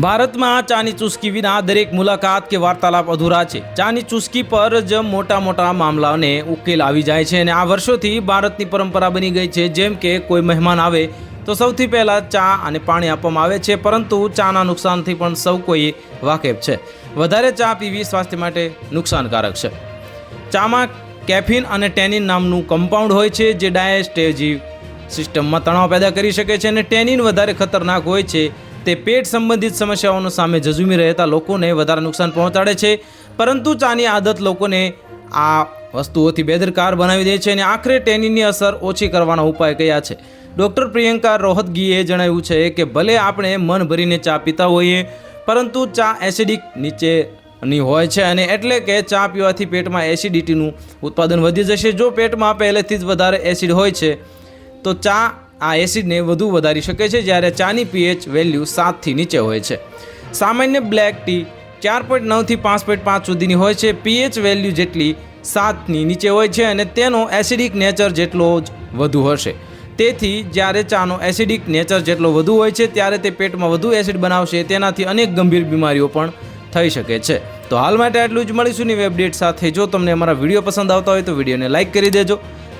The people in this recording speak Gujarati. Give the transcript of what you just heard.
ભારતમાં ચાની ચુસ્કી વિના દરેક મુલાકાત કે વાર્તાલાપ અધૂરા છે. ચાની ચુસ્કી પર જ મોટા મોટા મામલાઓને ઉકેલ આવી જાય છે અને આ વર્ષોથી ભારતની પરંપરા બની ગઈ છે. જેમ કે કોઈ મહેમાન આવે તો સૌથી પહેલાં ચા અને પાણી આપવામાં આવે છે, પરંતુ ચાના નુકસાનથી પણ સૌ કોઈ વાકેફ છે. વધારે ચા પીવી સ્વાસ્થ્ય માટે નુકસાનકારક છે. ચામાં કેફીન અને ટેનિન નામનું કમ્પાઉન્ડ હોય છે, જે ડાયસ્ટેજી સિસ્ટમમાં તણાવ પેદા કરી શકે છે અને ટેનિન વધારે ખતરનાક હોય છે. તે પેટ સંબંધિત સમસ્યાઓનો સામે ઝઝુમી રહેતા લોકોને વધારે નુકસાન પહોંચાડે છે. પરંતુ ચાની આદત લોકોને આ વસ્તુઓથી બેદરકાર બનાવી દે છે અને આખરે ટેનિનની અસર ઓછી કરવાના ઉપાય કયા છે. ડૉક્ટર પ્રિયંકા રોહતગીએ જણાવ્યું છે કે ભલે આપણે મન ભરીને ચા પીતા હોઈએ, પરંતુ ચા એસિડિક નીચેની હોય છે અને એટલે કે ચા પીવાથી પેટમાં એસિડિટીનું ઉત્પાદન વધી જશે. જો પેટમાં પહેલેથી જ વધારે એસિડ હોય છે, તો ચા આ એસિડને વધુ વધારી શકે છે જ્યારે ચાની પીએચ વેલ્યુ સાતથી નીચે હોય છે. સામાન્ય બ્લેક ટી ચાર પોઈન્ટ નવથી પાંચ પોઈન્ટ પાંચ સુધીની હોય છે. પીએચ વેલ્યુ જેટલી સાતની નીચે હોય છે અને તેનો એસિડિક નેચર જેટલો જ વધુ હશે. તેથી જ્યારે ચાનો એસિડિક નેચર જેટલો વધુ હોય છે, ત્યારે તે પેટમાં વધુ એસિડ બનાવશે. તેનાથી અનેક ગંભીર બીમારીઓ પણ થઈ શકે છે. તો હાલ માટે આટલું જ મળીશું ની વેબડેટ સાથે. જો તમને અમારા વીડિયો પસંદ આવતા હોય તો વિડીયોને લાઇક કરી દેજો.